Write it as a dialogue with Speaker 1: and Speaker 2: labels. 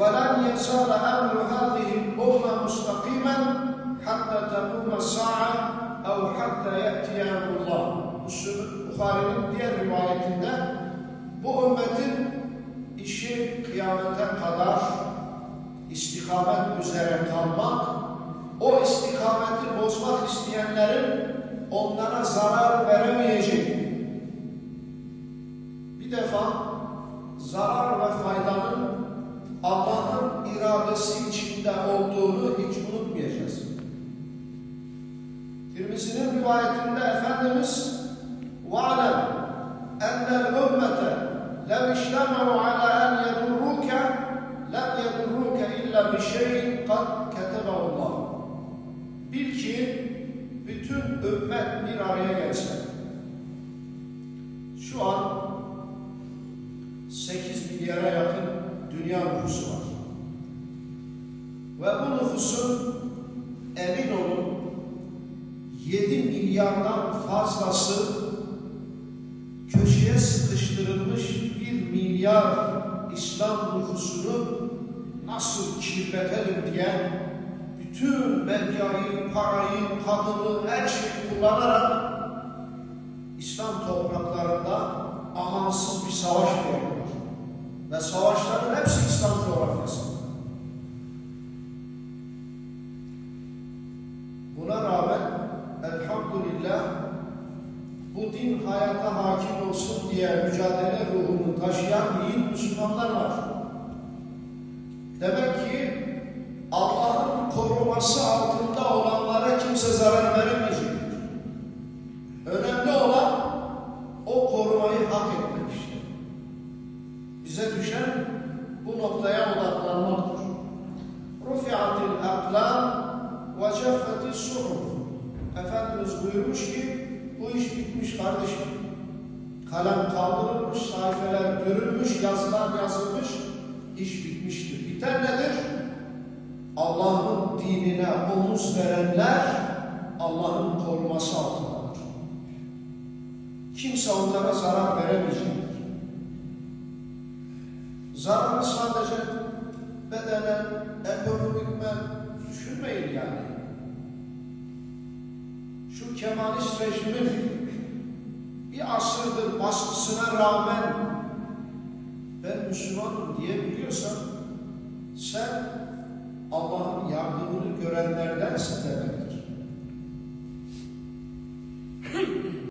Speaker 1: وَلَنْ يَزَالَ أَمْرُ هَذِهِ الْأُمَّةِ مُسْتَقِيمًا حَتَّى تَقُومَ السَّاعَةُ اَوْ حَتَّى يَأْتِيَ أَمْرُ اللّٰهِ Bukhari'nin diğer rivayetinde bu ümmetin işi kıyamete kadar istikamet üzere kalmak, o istikameti bozmak isteyenlerin onlara zarar veremeyecek. Bir defa zarar ve faydanın Allah'ın iradesi içinde olduğunu hiç unutmayacağız. Tirmizi'nin rivayetinde Efendimiz وَعْلَمْ اَنَّ الْاُمَّةَ لَوْ اِجْتَمَعُوا عَلَى اَنْ يَدُرُّوكَ لَمْ يَدُرُّوكَ اِلَّا بِشَيْءٍ قَدْ كَتَبَهُ اللّٰهُ Bil ki bütün ümmet bir araya gelse, şu an 8 milyara yakın dünya nüfusu var. Ve bu nüfusun emin olun 7 milyardan fazlası köşeye sıkıştırılmış 1 milyar İslam nüfusunu nasıl kirletelim diye bütün medyayı, parayı, kadını, her şeyi kullanarak İslam topraklarında amansız bir savaş veriyorlar. Ve savaşların Buna rağmen elhamdülillah bu din hayata hakim olsun diye mücadele ruhunu taşıyan yiğit Müslümanlar var. Demek ki Allah'ın koruması Buyurmuş ki bu iş bitmiş kardeşim. Kalem kaldırılmış, sayfeler dürülmüş, yazılar yazılmış, iş bitmiştir. Biten nedir? Allah'ın dinine omuz verenler Allah'ın koruması altındadır. Kimse onlara zarar veremeyecektir. Zararı sadece bedenen, ekonomikmen düşünmeyin yani. Şu Kemalist rejimin bir asırdır baskısına rağmen ben Müslümanım diyebiliyorsan sen Allah'ın yardımını görenlerdensin demektir.